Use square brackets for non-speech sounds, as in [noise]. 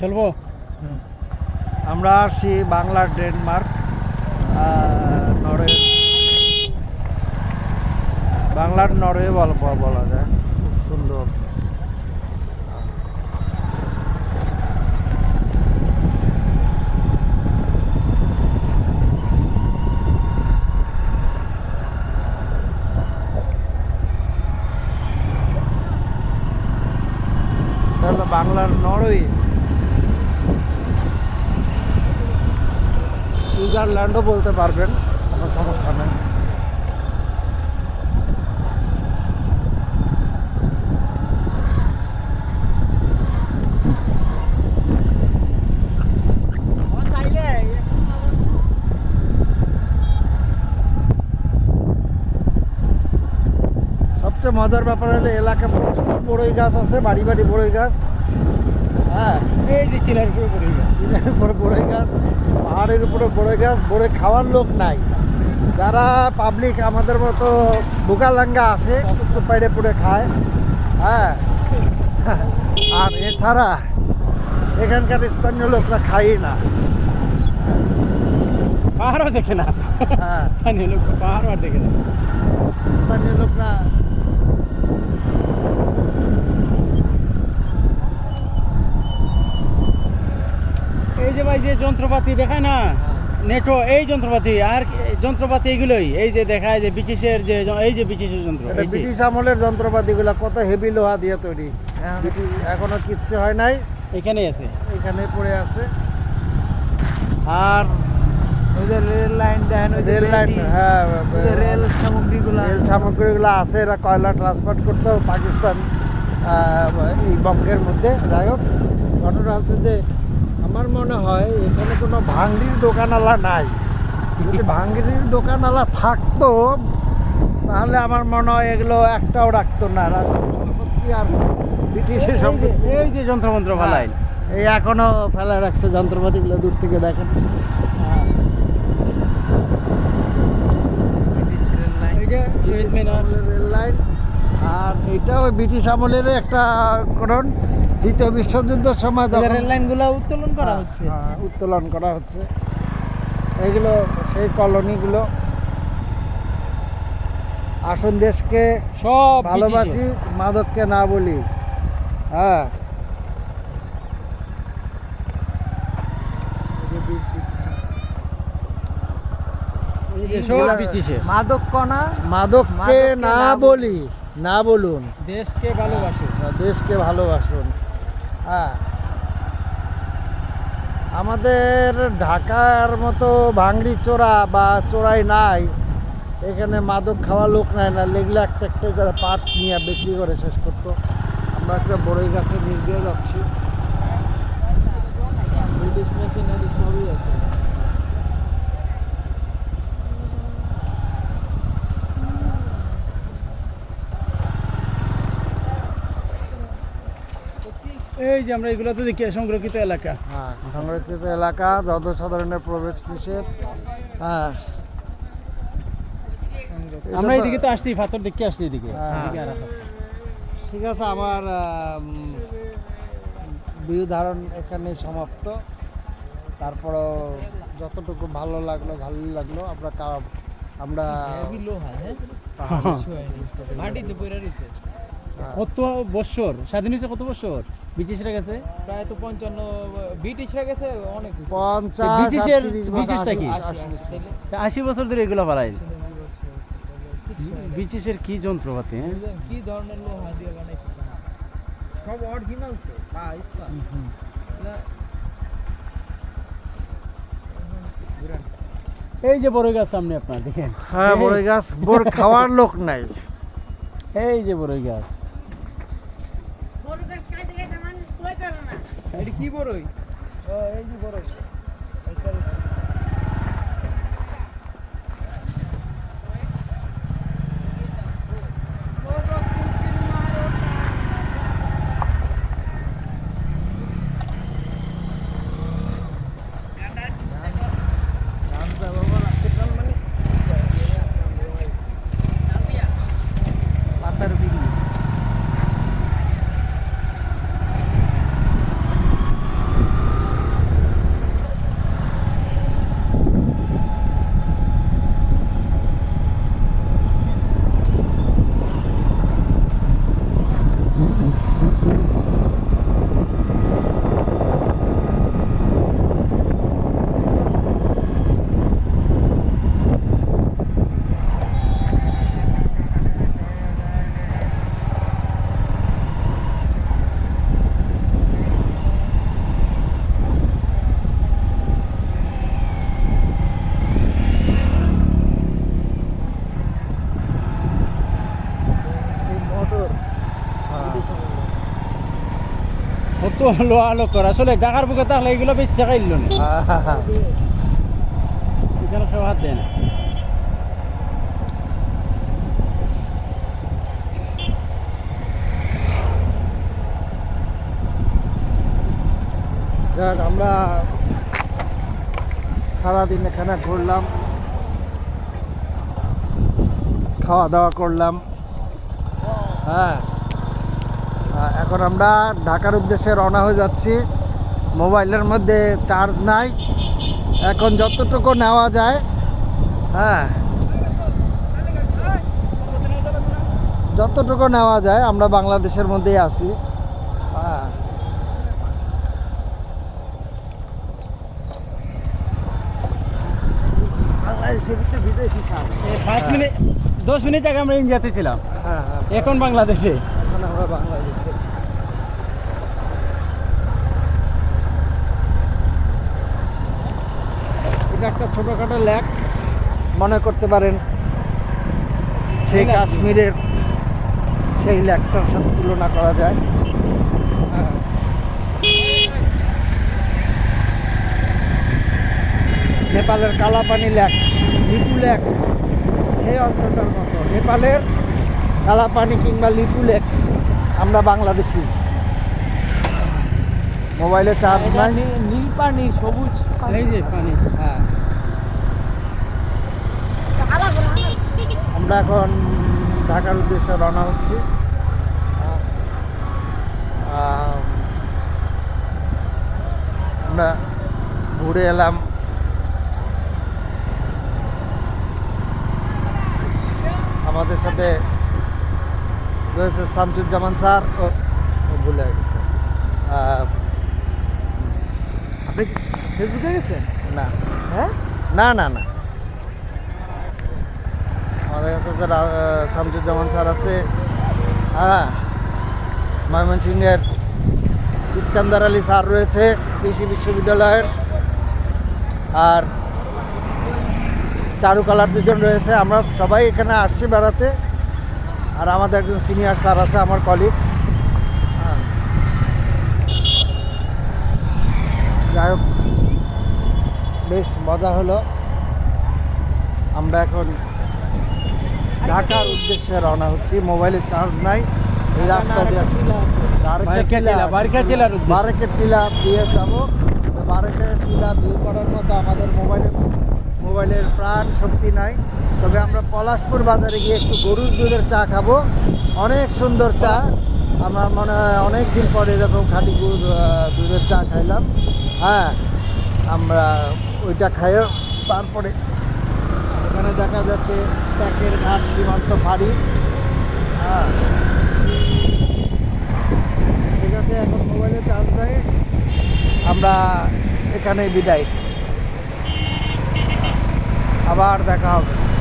চলবো? আমরা আসছি বাংলার ডেনমার্ক নরওয়ে। বাংলার নরওয়ে বলা যায়। খুব সুন্দর তাহলে বাংলার নরওয়ে সুইজারল্যান্ডও বলতে পারবেন কোনো সমস্যা নেই। সবচেয়ে মজার ব্যাপার হলো এলাকায় প্রচুর বড়ই গাছ আছে বাড়ি বাড়ি বড়ই গাছ। হ্যাঁ। এই যে চিলার উপরে গেল দিনের উপরে বড়ই গাছ। পাহাড়ের উপরে বড়ই গাছ বড়ে খাওয়ার লোক নাই। যারা পাবলিক আমাদের মতো বুকালাঙ্গা আসে একটু পেড়ে পুড়ে খায় হ্যাঁ। আর এছাড়া এখানকার স্থানীয় লোকরা খাই না। পাহাড়ও দেখে না। হ্যাঁ। স্থানীয় লোক পাহাড়ও আর দেখে না। স্থানীয় লোকরা এই যে ভাই যে যন্ত্রপাতি দেখায় না? নেটো এই যন্ত্রপাতি আর এই যন্ত্রপাতি এগুলোই। এই যে দেখায় যে ব্রিটিশের যে এই যে ব্রিটিশের যন্ত্র। ব্রিটিশ আমলের যন্ত্রপাতিগুলো কত হেভি লোহা দিয়ে তৈরি। ব্রিটিশ- এখনও কিচ্ছু হয় নাই। এখানেই আছে। এখানে পড়ে আছে। আর ওই যে রেল লাইন দেখেন ওই রেল লাইন হ্যাঁ রেল সামগ্রীগুলো। রেল সামগ্রীগুলো আছে এরা কয়লা ট্রান্সপোর্ট করতে পাকিস্তান এই বঙ্গের মধ্যে। যাই হোক ঘটনা হচ্ছে যে আমার মনে হয় এখানে কোনো ভাঙ্গির দোকানওয়ালা নাই। যদি ভাঙ্গির দোকানওয়ালা থাকতো তাহলে আমার মনে হয় এগুলো একটাও রাখতো না। সম্পত্তি আর ব্রিটিশের এই যে- সম্পত্তি এই যে যন্ত্রমন্ত্র ফালাই এই এখনও ফেলা রাখছে যন্ত্রপাতিগুলো দূর থেকে দেখেন। হ্যাঁ। রেল লাইন আর এটাও ব্রিটিশ আমলের একটা কারণ দ্বিতীয় বিশ্বযুদ্ধের সময় রেল লাইনগুলো উত্তোলন করা হ্যাঁ, হচ্ছে। হ্যাঁ, উত্তোলন করা হচ্ছে। এগুলো সেই কলোনিগুলো। আসুন দেশকে সব ভালোবাসি মাদককে না বলি। হ্যাঁ। মাদককে না বলি। না বলুন। দেশকে ভালোবাসে দেশকে ভালোবাসুন। হ্যাঁ। আমাদের ঢাকার মতো ভাঙড়ি চোরা বা চোরাই নাই। এখানে মাদক খাওয়া লোক নাই না, লেগলে একটা একটা করে পার্টস নিয়ে বিক্রি করে শেষ করতো। আমরা একটা বড়ই গাছে নিয়ে দিয়ে যাচ্ছি। সবই আছে এই যে আমরা এগুলো তো দেখি সংরক্ষিত এলাকা। হ্যাঁ সংরক্ষিত এলাকা জনসাধারণের প্রবেশ নিষেধ। হ্যাঁ। আমরা এদিকে তো আসছি পাথর দেখতে আসছি এদিকে। হ্যাঁ। ঠিক আছে আমার ভিউ ধারণ এখানে সমাপ্ত। তারপরও যতটুকু ভালো লাগল ভালোই লাগল। আমরা আমরা হ্যাঁ। কত বছর? স্বাধীন হয়েছে কত বছর? ব্রিটিশরা গেছে? প্রায় তো পঞ্চান্ন ব্রিটিশরা গেছে অনেক। পঞ্চাশ ব্রিটিশের- ব্রিটিশটা আশি- কি? আশি- বছর ধরে এগুলো না। ব্রিটিশের কি যন্ত্রপাতি হ্যাঁ? কি ধরনের লোহা দিয়ে বানাইছে সব অরিজিনাল তো এই যে বড় গাছ সামনে আপনার দেখেন। হ্যাঁ বড়ই গাছ। বোর [laughs] খাওয়ার লোক নাই। এই যে বড় গাছ। এটা কি বড়ই? এই যে বড়ই পাতার বিড়ি লোয়া লোক করে আসলে ঢাকার বুকে তাহলে এগুলো বেচছে খাইল না এখানে কেউ হাত দেয় না যাক আমরা সারাদিন এখানে ঘুরলাম। খাওয়া দাওয়া করলাম। হ্যাঁ। এখন আমরা ঢাকার উদ্দেশ্যে রওনা হয়ে যাচ্ছি। মোবাইলের মধ্যে চার্জ নাই। এখন যতটুকু নেওয়া যায় হ্যাঁ। যতটুকু নেওয়া যায় আমরা বাংলাদেশের মধ্যেই আছি। হ্যাঁ। পাঁচ মিনিট দশ মিনিট আগে আমরা ইন্ডিয়াতে ছিলাম। হ্যাঁ হ্যাঁ। এখন বাংলাদেশে। এখন আমরা বাংলাদেশে। এটা একটা ছোটোখাটো ল্যাক মনে করতে পারেন সেই কাশ্মীরের সেই ল্যাকটার সাথে তুলনা করা যায়। নেপালের কালাপানি ল্যাক লিপু ল্যাক সেই অঞ্চলটার মতো। নেপালের কালাপানি কিংবা লিপু লেক আমরা বাংলাদেশি। মোবাইলে চার্জ নাই। নীল পানি সবুজ এই যে পানি হ্যাঁ। আমরা এখন ঢাকার উদ্দেশ্যে রওনা হচ্ছি। আমরা ঘুরে এলাম। আমাদের সাথে রয়েছে শামসুজ্জামান স্যার ও ভুলে গেছে। আপনি ফেসবুকে গেছেন? না। হ্যাঁ? না না না। আমাদের কাছে স্যার শামসুজ্জামান স্যার আছে হ্যাঁ ময়মনসিংহের ইস্কান্দার আলী স্যার রয়েছে কৃষি বিশ্ববিদ্যালয়ের। আর চারুকলার দুজন রয়েছে। আমরা সবাই এখানে আসছি বেড়াতে। আর আমাদের একজন সিনিয়র স্যার আছে আমার কলিগ যাই হোক বেশ মজা হলো। আমরা এখন ঢাকার উদ্দেশ্যে রওনা হচ্ছি। মোবাইলে চার্জ নাই। এই রাস্তা দিয়ে। বারেকের টিলা দিয়ে যাব। বারেকের টিলা ভিউ করার মতো আমাদের মোবাইলে মোবাইলের প্রাণ শক্তি নাই। তবে আমরা পলাশপুর বাজারে গিয়ে একটু গরুর দুধের চা খাব। অনেক সুন্দর চা। আমার মনে হয় অনেক দিন পরে এরকম খাঁটি গরুর দুধের চা খাইলাম। হ্যাঁ আমরা ওইটা খাইয়ে তারপরে এখানে দেখা যাচ্ছে ট্যাকের ঘাট সীমান্ত ফাঁড়ি। হ্যাঁ। ঠিক আছে, এখন মোবাইলে চার্জ দেয়। আমরা এখানে বিদায়। আবার দেখা হবে।